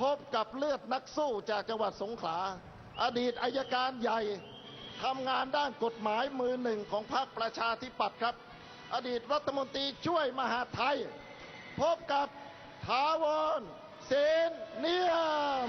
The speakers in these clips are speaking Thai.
พบกับเลือดนักสู้จากจังหวัดสงขลา อดีตอายการใหญ่ทำงานด้านกฎหมายมือหนึ่งของพรรคประชาธิปัตย์ครับ อดีตรัฐมนตรีช่วยมหาไทย พบกับถาวรเสนเนียม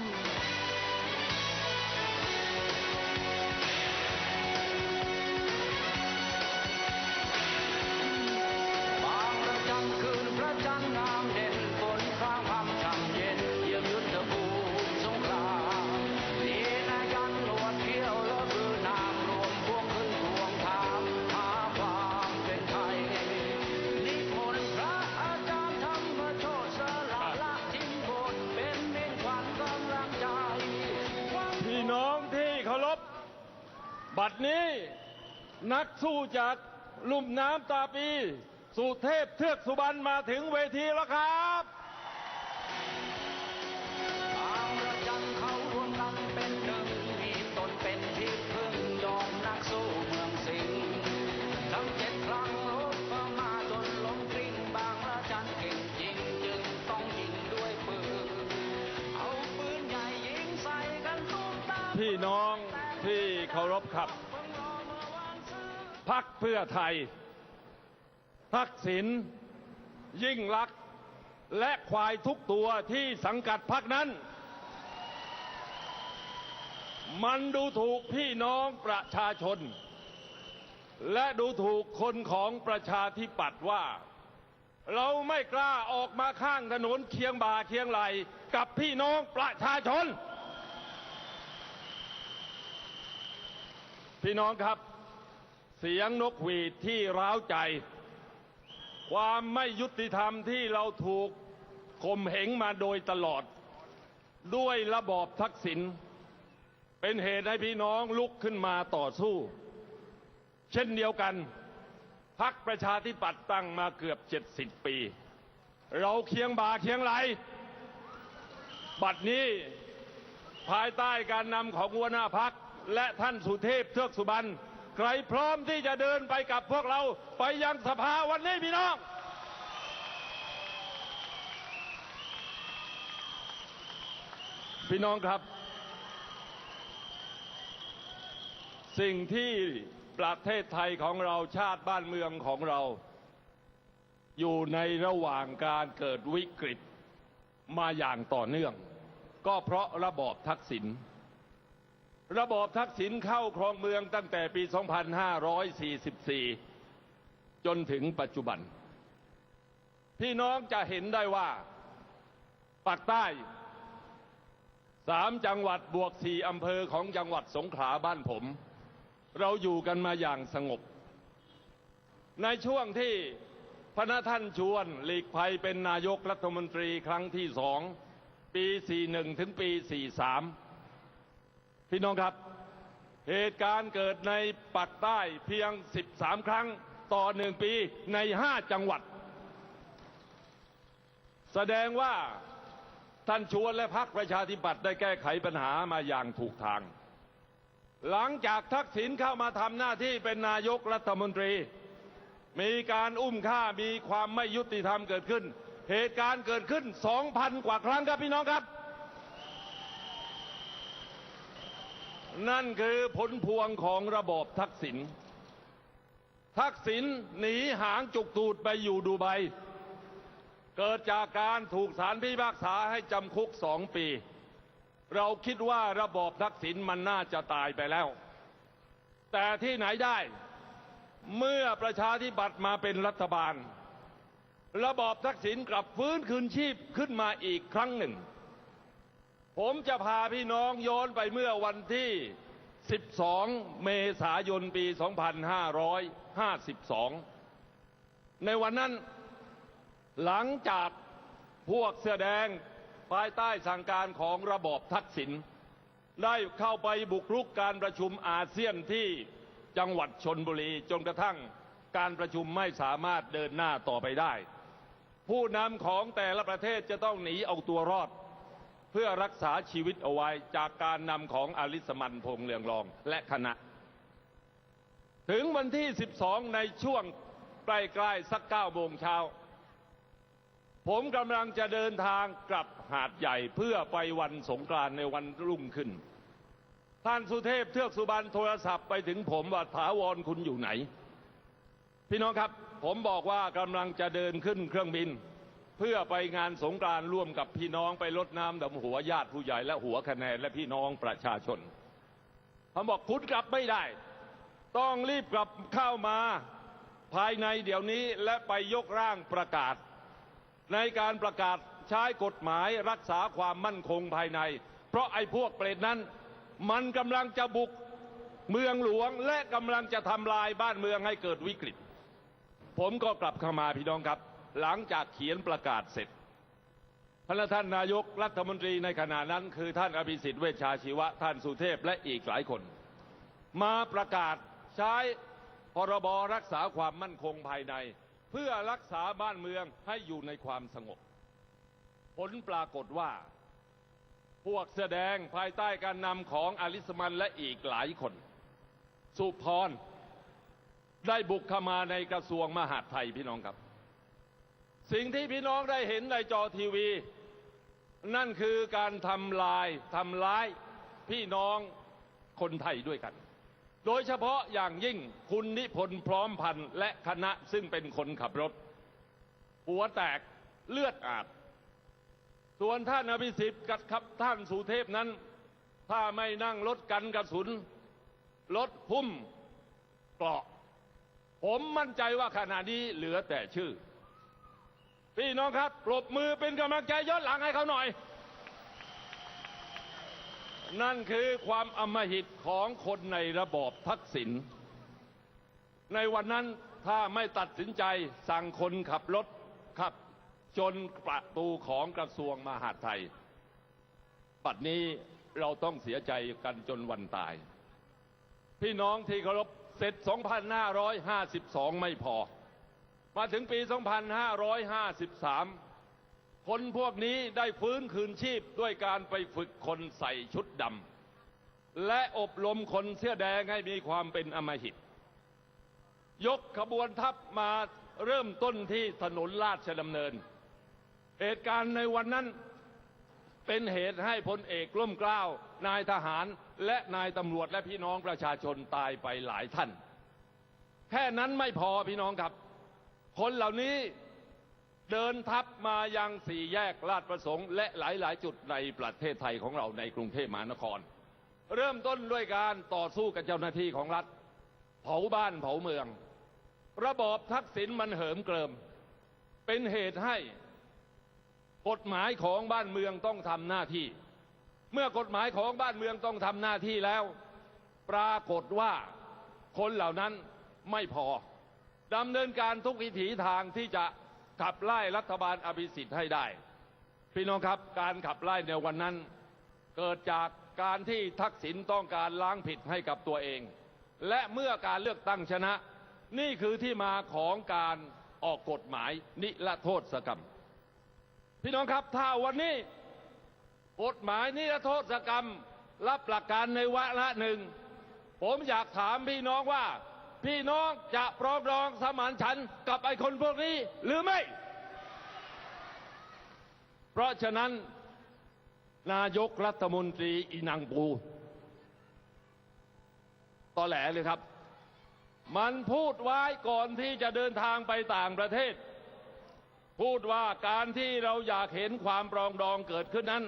บัดนี้นักสู้จากลุ่มน้ำตาปี สุเทพเทือกสุบรรณมาถึงเวทีแล้วครับบางระจันทร์เขารวมกันเป็นหนึ่งมีตนเป็นที่พึ่งยอมนักสู้เมืองสิงห์ ที่เคารพครับ พักเพื่อไทย ทักษิณยิ่งลักษณ์และควายทุกตัวที่สังกัดพักนั้น มันดูถูกพี่น้องประชาชน และดูถูกคนของประชาธิปัตย์ว่า เราไม่กล้าออกมาข้างถนนเคียงบ่าเคียงไหลกับพี่น้องประชาชน พี่น้องครับ เสียงนกหวีดที่ร้าวใจ ความไม่ยุติธรรมที่เราถูกข่มเหงมาโดยตลอด ด้วยระบอบทักษิณเป็นเหตุให้พี่น้องลุกขึ้นมาต่อสู้ เช่นเดียวกันพักประชาธิปัตย์ตั้งมาเกือบ70ปี เราเคียงบ่าเคียงไหล บัดนี้ภายใต้การนำของหัวหน้าพัก และท่านสุเทพเทือกสุบรรณใครพร้อมที่จะเดินไปกับพวกเราไปยังสภาวันนี้พี่น้อง พี่น้องครับ สิ่งที่ประเทศไทยของเราชาติบ้านเมืองของเรา อยู่ในระหว่างการเกิดวิกฤตมาอย่างต่อเนื่อง ก็เพราะระบอบทักษิณ ระบอบทักษิณเข้าครองเมืองตั้งแต่ปี 2544 จนถึงปัจจุบัน พี่น้องจะเห็นได้ว่าปากใต้สามจังหวัดบวกสี่อำเภอของจังหวัดสงขลาบ้านผม เราอยู่กันมาอย่างสงบ ในช่วงที่พระท่านชวนหลีกภัยเป็นนายกรัฐมนตรีครั้งที่สองปี 41 ถึงปี 43 พี่น้องครับ เหตุการณ์เกิดในปักใต้เพียง 13 ครั้งต่อหนึ่งปีใน 5 จังหวัด แสดงว่าท่านชวนและพรรคประชาธิปัตย์ได้แก้ไขปัญหามาอย่างถูกทาง หลังจากทักษิณเข้ามาทำหน้าที่เป็นนายกรัฐมนตรี มีการอุ้มฆ่ามีความไม่ยุติธรรมเกิดขึ้น เหตุการณ์เกิดขึ้น 2,000 กว่าครั้งครับพี่น้องครับ นั่นคือผลพวงของระบอบทักษิณ ทักษิณหนีหางจุกตูดไปอยู่ดูไบ เกิดจากการถูกศาลพิพากษาให้จำคุกสองปี เราคิดว่าระบอบทักษิณมันน่าจะตายไปแล้ว แต่ที่ไหนได้ เมื่อประชาธิปัตย์มาเป็นรัฐบาล ระบอบทักษิณกลับฟื้นคืนชีพขึ้นมาอีกครั้งหนึ่ง ผมจะพาพี่น้องย้อนไปเมื่อวันที่ 12 เมษายนปี 2552 ในวันนั้นหลังจากพวกเสื้อแดงภายใต้สั่งการของระบอบทักษิณได้เข้าไปบุกรุกการประชุมอาเซียนที่จังหวัดชนบุรีจนกระทั่งการประชุมไม่สามารถเดินหน้าต่อไปได้ ผู้นำของแต่ละประเทศจะต้องหนีเอาตัวรอด เพื่อรักษาชีวิตเอาไว้จากการนำของอลิสมันพงเลืองรองและคณะ ถึงวันที่ 12 ในช่วงใกล้ๆสัก9โมงเช้า ผมกำลังจะเดินทางกลับหาดใหญ่เพื่อไปวันสงกรานในวันรุ่งขึ้น ท่านสุเทพเทือกสุบรรณโทรศัพท์ไปถึงผมว่าถาวรคุณอยู่ไหน พี่น้องครับผมบอกว่ากำลังจะเดินขึ้นเครื่องบิน เพื่อไปงานสงกรานต์ร่วมกับพี่น้องไปรดน้ำดำหัวญาติผู้ใหญ่และหัวคะแนนและพี่น้องประชาชนเขาบอกคุณกลับไม่ได้ ต้องรีบกลับเข้ามาภายในเดี๋ยวนี้และไปยกร่างประกาศ ในการประกาศใช้กฎหมายรักษาความมั่นคงภายใน เพราะไอ้พวกเปรตนั้น มันกำลังจะบุกเมืองหลวงและกำลังจะทำลายบ้านเมืองให้เกิดวิกฤต ผมก็กลับเข้ามาพี่น้องครับ หลังจากเขียนประกาศเสร็จพระท่านนายกรัฐมนตรีในขณะนั้น คือท่านอภิสิทธิ์เวชชาชีวะ ท่านสุเทพและอีกหลายคน มาประกาศใช้พรบรักษาความมั่นคงภายใน เพื่อรักษาบ้านเมืองให้อยู่ในความสงบ ผลปรากฏว่า พวกแสดงภายใต้การนำของอลิสมันและอีกหลายคน สุพรได้บุกเข้ามาในกระทรวงมหาดไทยพี่น้องครับ สิ่งที่พี่น้องได้เห็นในจอทีวี นั่นคือการทำลายทำร้ายพี่น้องคนไทยด้วยกัน โดยเฉพาะอย่างยิ่งคุณนิพนธ์พร้อมพันธ์และคณะซึ่งเป็นคนขับรถ หัวแตกเลือดอาบส่วนท่านอภิสิทธิ์กับครับท่านสุเทพนั้น ถ้าไม่นั่งรถกันกระสุนรถพุ่มเกราะ ผมมั่นใจว่าขณะนี้เหลือแต่ชื่อ พี่น้องครับปรบมือเป็นกำลังใจย้อนหลังให้เขาหน่อย นั่นคือความอมหิตของคนในระบอบทักษิณในวันนั้นถ้าไม่ตัดสินใจสั่งคนขับรถขับ จนประตูของกระทรวงมหาดไทย ปัดนี้เราต้องเสียใจกันจนวันตาย พี่น้องที่เคารพเสร็จ 2,552 ไม่พอ มาถึงปี 2553 คนพวกนี้ได้ฟื้นคืนชีพด้วยการไปฝึกคนใส่ชุดดำและอบรมคนเสื้อแดงให้มีความเป็นอมหิต ยกขบวนทัพมาเริ่มต้นที่ถนนราชดำเนิน เหตุการณ์ในวันนั้นเป็นเหตุให้พลเอกล่มเกล้า นายทหารและนายตำรวจและพี่น้องประชาชนตายไปหลายท่าน แค่นั้นไม่พอพี่น้องครับ คนเหล่านี้เดินทัพมายังสี่แยกลาดประสงค์ และหลาย ๆ จุดในประเทศไทยของเราในกรุงเทพมหานคร เริ่มต้นด้วยการต่อสู้กับเจ้าหน้าที่ของรัฐ เผาบ้านเผาเมือง ระบอบทักษิณมันเหิมเกริม เป็นเหตุให้กฎหมายของบ้านเมืองต้องทำหน้าที่ เมื่อกฎหมายของบ้านเมืองต้องทำหน้าที่แล้ว ปรากฏว่าคนเหล่านั้นไม่พอ ดำเนินการทุกวิถีทางที่จะขับไล่รัฐบาลอภิสิทธิ์ให้ได้ พี่น้องครับการขับไล่ในวันนั้น เกิดจากการที่ทักษิณต้องการล้างผิดให้กับตัวเอง และเมื่อการเลือกตั้งชนะ นี่คือที่มาของการออกกฎหมายนิรโทษกรรม พี่น้องครับถ้าวันนี้กฎหมายนิรโทษกรรมรับหลักการในวาระหนึ่ง ผมอยากถามพี่น้องว่า พี่น้องจะปรองดองสมานฉันกับไอ้คนพวกนี้หรือไม่ เพราะฉะนั้น นายกรัฐมนตรีอีนังปูตอแหลเลยครับ มันพูดไว้ก่อนที่จะเดินทางไปต่างประเทศ พูดว่าการที่เราอยากเห็นความปรองดองเกิดขึ้นนั้น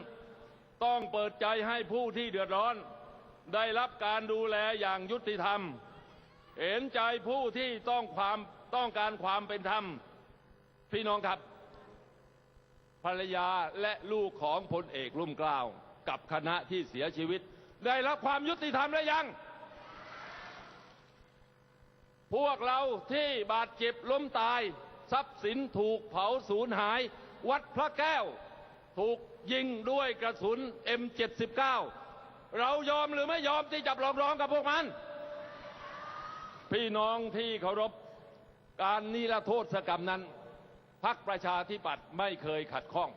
ต้องเปิดใจให้ผู้ที่เดือดร้อน ได้รับการดูแลอย่างยุติธรรม เห็นใจผู้ที่ต้องความต้องการความเป็นธรรม พี่น้องครับ ภรรยาและลูกของพลเอกรุ่มกล้าว กับคณะที่เสียชีวิต ได้รับความยุติธรรมหรือยัง พวกเราที่บาดเจ็บล้มตาย ทรัพย์สินถูกเผาสูญหาย วัดพระแก้ว ถูกยิงด้วยกระสุน M79 เรายอมหรือไม่ยอมที่จะปรองดองกับพวกมัน พี่น้องที่เคารพการนิรโทษกรรมนั้นพักประชาธิปัตย์ไม่เคยขัดข้อง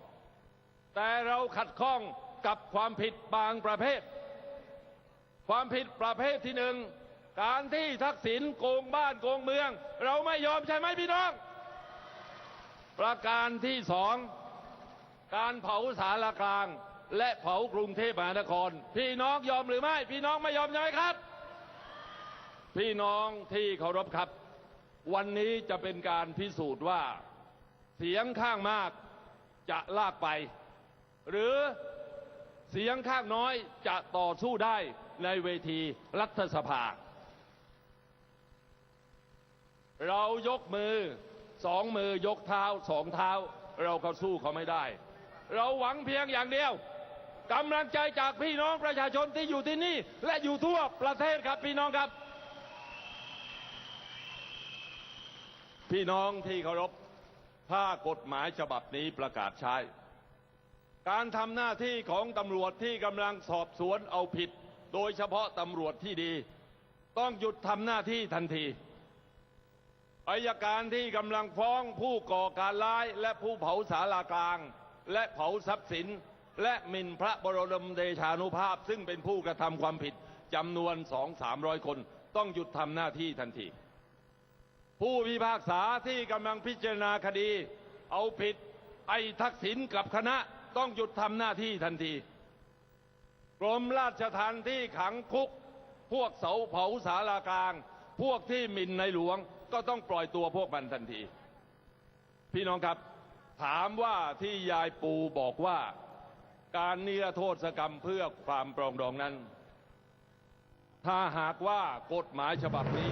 แต่เราขัดข้องกับความผิดบางประเภท ความผิดประเภทที่หนึ่งการที่ทักษิณโกงบ้านโกงเมือง เราไม่ยอมใช่ไหมพี่น้อง ประการที่สองการเผาสารกลาง และเผากรุงเทพมหานคร พี่น้องยอมหรือไม่ พี่น้องไม่ยอมใช่ไหมครับ พี่น้องที่เคารพครับ วันนี้จะเป็นการพิสูจน์ว่า เสียงข้างมากจะลากไป หรือเสียงข้างน้อยจะต่อสู้ได้ในเวทีรัฐสภา เรายกมือสองมือยกเท้าสองเท้า เราก็สู้เขาไม่ได้ เราหวังเพียงอย่างเดียวกำลังใจจากพี่น้องประชาชนที่อยู่ที่นี่ และอยู่ทั่วประเทศครับพี่น้องครับ พี่น้องที่เคารพ ถ้ากฎหมายฉบับนี้ประกาศใช้ การทำหน้าที่ของตำรวจที่กำลังสอบสวนเอาผิด โดยเฉพาะตำรวจที่ดี ต้องหยุดทำหน้าที่ทันทีอายการที่กำลังฟ้องผู้ก่อการร้ายและผู้เผาสารากลาง และเผาทรัพย์สิน และหมิ่นพระบรมเดชานุภาพ ซึ่งเป็นผู้กระทำความผิดจำนวนสองสามร้อยคน ต้องหยุดทำหน้าที่ทันที ผู้พิพากษาที่กำลังพิจารณาคดี เอาผิดไอ้ทักษิณกับคณะต้องหยุดทำหน้าที่ทันที กรมราชทัณฑ์ที่ขังคุก พวกเสาเผาสารากลาง พวกที่หมิ่นในหลวงก็ต้องปล่อยตัวพวกมันทันที พี่น้องครับ ถามว่าที่ยายปูบอกว่า การนิรโทษกรรมเพื่อความปรองดองนั้น ถ้าหากว่ากฎหมายฉบับนี้